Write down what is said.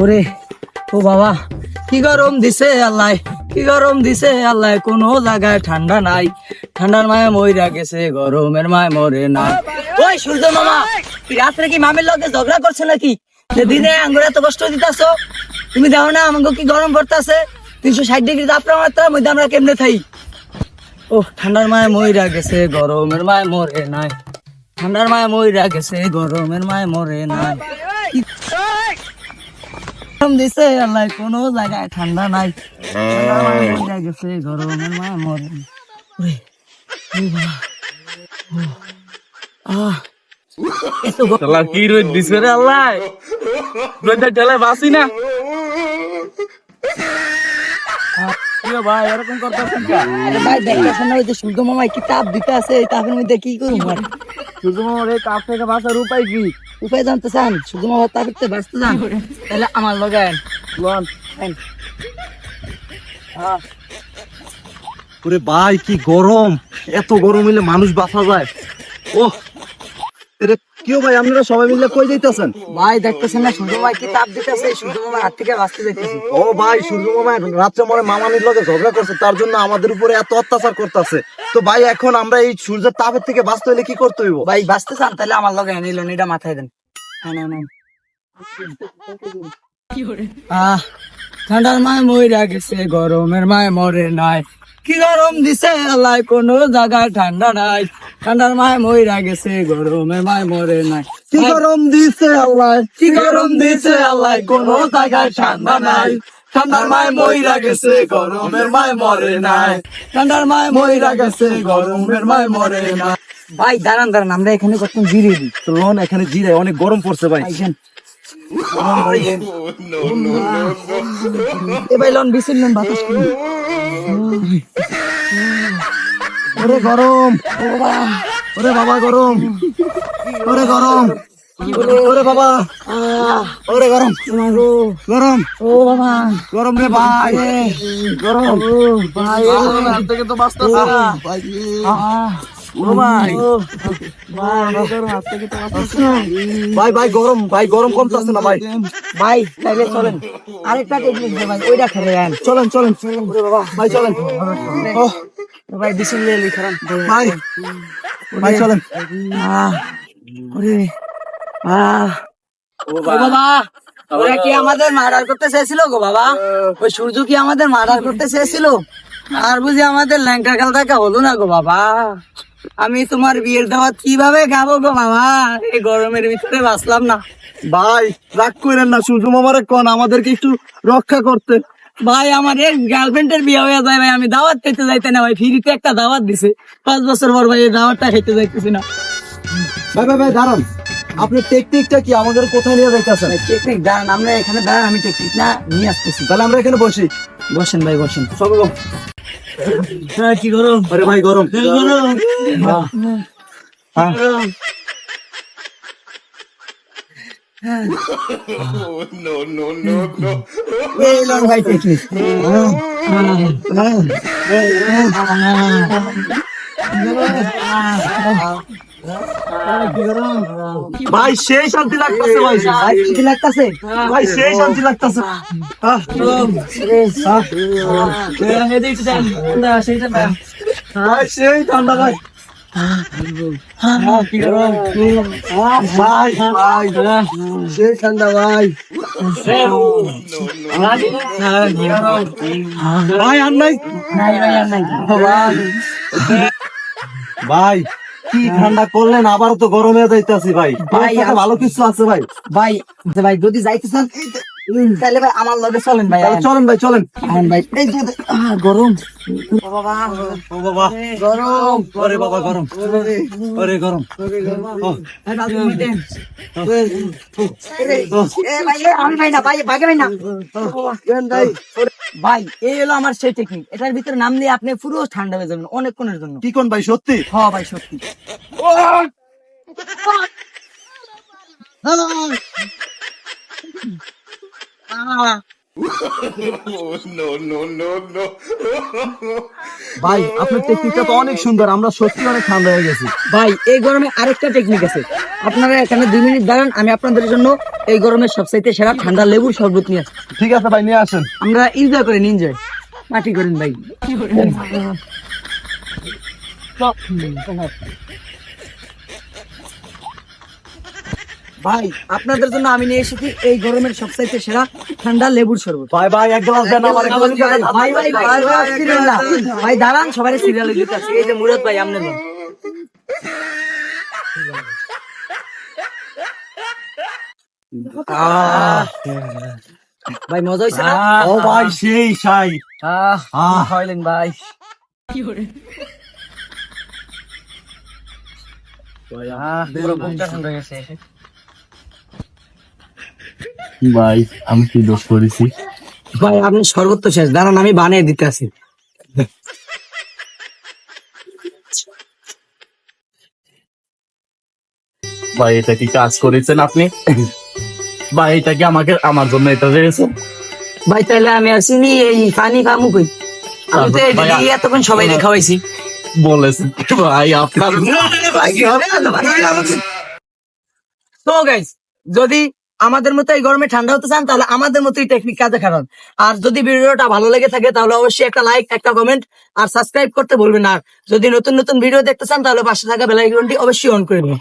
ওরে, ও বাবা, কি গরম দিছে আল্লাহ, কি গরম দিছে আল্লাহ, কোনো জায়গায় ঠান্ডা নাই। ঠান্ডার মায় মইরা গেছে, গরমের মায় মরে না ওই সূর্য মামা রাত্রে কি মামের লগে ঝগড়া করছ নাকি? দিনে আঙ্গুর এত কষ্ট দিতাছো? তুমি দেখো না আমাকে কি গরম পড়তাছে। তিনশো ষাট ডিগ্রি তাপমাত্রার মধ্যে আমরা কেমনে থাই? ও, ঠান্ডার মায় মইরা গেছে, গরমের মায় মরে নাই। ঠান্ডার মায় মইরা গেছে, গরমের মায় মরে নাই। দিছে আল্লাহ কোনো জায়গায় ঠান্ডা নাই। মইরা গেছে মায় মরে। কি রোদ দিছে রে আল্লাহ? রোদে ঠেলে বাসি না। ভাই এরকম করতেছেন ভাই দেখতেছেন ওই যে সূর্য মামায় কি তাপ দিতে আছে এই তাপের মধ্যে কি করব? আমার এই থেকে বাঁচার উপায় কি? উপায় জানতে চান? থেকে বাঁচতে চান? তাহলে আমার। লন। ওরে ভাই কি গরম। এত গরম হইলে মানুষ বাঁচা যায়। ও ভাই আপনারা সবাই মিলে কই যাইতেছেন? ভাই দেখতেছেন না সূর্য মামায় কি তাপ দিতেছে? সূর্য মামার হাত থেকে বাঁচতে যাইতেছি। ও ভাই সূর্য মামা রাত্রে মনে মামানির লগে ঝগড়া করছে তার জন্য আমাদের উপরে এত অত্যাচার করতেছে। তো ভাই এখন আমরা এই সূর্যের তাপের থেকে বাঁচতে হইলে কি করতে হইব? ভাই বাঁচতে চান তাহলে আমার লগে নিল এটা মাথায় দেন। হ্যাঁ। আহ ঠান্ডার মায় মইরা গেছে গরমের মায় মরে নাই। কি গরম দিছে আল্লাহ? কোনো জায়গায় ঠান্ডা নাই। ঠান্ডার মায় মইরা গেছে গরমের মায় মরে নাই। কি গরম দিছে আল্লাহ? কি গরম দিছে আল্লাহ? কোনো জায়গায় ঠান্ডা নাই। ঠান্ডার মায় মইরা গেছে গরমের মায় মরে নাই। ঠান্ডার মায় মইরা গেছে গরমের মায় মরে নাই। ভাই দাঁড়ান দাঁড়ান আমরা এখানে কত জিরে দিই। তো লন এখানে জিরে অনেক গরম পড়ছে ভাই। আইসেন এ ভাই লন বিছিল লন বাতাস ওরে গরম। ওরে বাবা গরম। ওরে গরম। ওরে বাবা। ওরে গরম। গরম। ও বাবা গরম রে ভাই। গরম। ভাই থেকে তো বাঁচতেছে না। ও ভাই। ভাই ভাই গরম ভাই গরম কমতেছে না ভাই। ভাই তাইলে চলেন। আরেকটা টেকনিক ভাই ওইটা খেলে যান চলেন চলেন বাবা। ভাই চলেন। ও ভাই ভাই ভাই চলেন। আহ ওরে। আহ। ও বাবা ওরা কি আমাদের মার্ডার করতে চেয়েছিল গো বাবা? ওই সূর্য কি আমাদের মার্ডার করতে চেয়েছিল? আর বুঝি আমাদের ল্যাংকা খেলটাকে হলো না গো বাবা? আমি তোমার বিয়ের দাওয়াত কীভাবে খাব গো বাবা এই গরমের ভিতরে বাঁচলাম না। ভাই রাগ করেন না সূর্য মামারে কোন আমাদেরকে একটু রক্ষা করতে। ভাই আমার এক গার্লফ্রেন্ডের বিয়ে হয়ে যায় ভাই আমি দাওয়াত খেতে যাইতে না ভাই ফ্রিতে একটা দাওয়াত দিছে। পাঁচ বছর পর ভাই এই দাওয়াতটা খেতে যাইতেছি না। ভাই ভাই ভাই দাঁড়ান। আপনার টেকনিকটা কি? আমাদের কোথায় নিয়ে যাইতেছেন? টেকনিক দাঁড়ান আমরা এখানে দাঁড়ান আমি টেকনিক না নিয়ে আসতেছি। তাহলে আমরা এখানে বসি। বসেন ভাই বসেন। চলো। হ্যাঁ কি গরম? আরে ভাই গরম। হ্যাঁ এই লন ভাই টেকনিক ভাই সেই শান্তি লাগতেছে ভাই। ভাই কি লাগতাছে? ভাই সেই শান্তি লাগতেছে। ভাই সেই ঠান্ডা ভাই। ভাই ভাই সেই ঠান্ডা ভাই। ভাই আর নাই। নাই। ভাই। ভাই কি ঠান্ডা করলেন? আবার তো গরমে যাইতেছি ভাই। ভাই, ভালো কিছু আছে ভাই। ভাই ভাই যদি যাইতে চান তাহলে ভাই আমার লগে চলেন ভাই চলেন ভাই চলেন। ভাই এই যে আহ, গরম। ও বাবা। গরম। ওরে বাবা গরম। ওরে গরম। ভাই এ আমি ভাই না ভাই ভাগে ভাই না দেন ভাই ভাই এই হলো আমার সেই টেকনিক এটার ভিতরে নাম দিয়ে আপনি পুরো ঠান্ডা হয়ে যাবেন অনেকক্ষণের জন্য। কি কোন ভাই সত্যি? হ ভাই সত্যি। ভাই আপনার টেকনিকটা তো অনেক সুন্দর আমরা সত্যি অনেক ঠান্ডা হয়ে গেছি। ভাই এই গরমে আরেকটা টেকনিক আছে। আপনারা এখানে দুই মিনিট দাঁড়ান আমি আপনাদের জন্য এই গরমের সবচাইতে সেরা ঠান্ডা লেবুর শরবত নিয়ে আসছি। ঠিক আছে ভাই নিয়ে আসেন। আমরা এনজয় করেন এনজয় পার্টি করেন ভাই। ভাই আপনাদের জন্য আমি নিয়ে এসেছি এই গরমের সবচাইতে সেরা ঠান্ডা লেবুর শরবত। ভাই ভাই এক গ্লাস দেন আমার এক গ্লাস দেন। ভাই ভাই ভাই ভাই, ভাই, ভাই দাঁড়ান সবাই সিরিয়ালে দিতে আছে। এই যে মুরাদ ভাই আমনে ভাই মজা হয়েছে না? ও ভাই সেই সাই। আহ আহ। খাইলেন ভাই? আহ, পুরো বুকটা ঠান্ডা গেছে। ভাই আমি কি দোষ করেছি? ভাই আপনি সর্বত্র শেষ। দাঁড়ান আমি বানিয়ে দিতে আছি ভাই এটা কি কাজ করেছেন আপনি? ভাই এটা কি আমাকে আমার জন্য এটা দিয়েছেন ভাই তাহলে আমি আসি নি এই পানি খামু কই? আমি তো এটা দিয়ে এতক্ষণ সবাই খাওয়াইছি। বলেছেন। ভাই আপনার তো গাইস যদি আমাদের মতো এই গরমে ঠান্ডা হতে চান তাহলে আমাদের মতোই টেকনিক কাজে খারাপ আর যদি ভিডিওটা ভালো লেগে থাকে তাহলে অবশ্যই একটা লাইক একটা কমেন্ট আর সাবস্ক্রাইব করতে ভুলবেন না। আর যদি নতুন নতুন ভিডিও দেখতে চান তাহলে পাশে থাকা বেলাইকনটি অবশ্যই অন করে দেবেন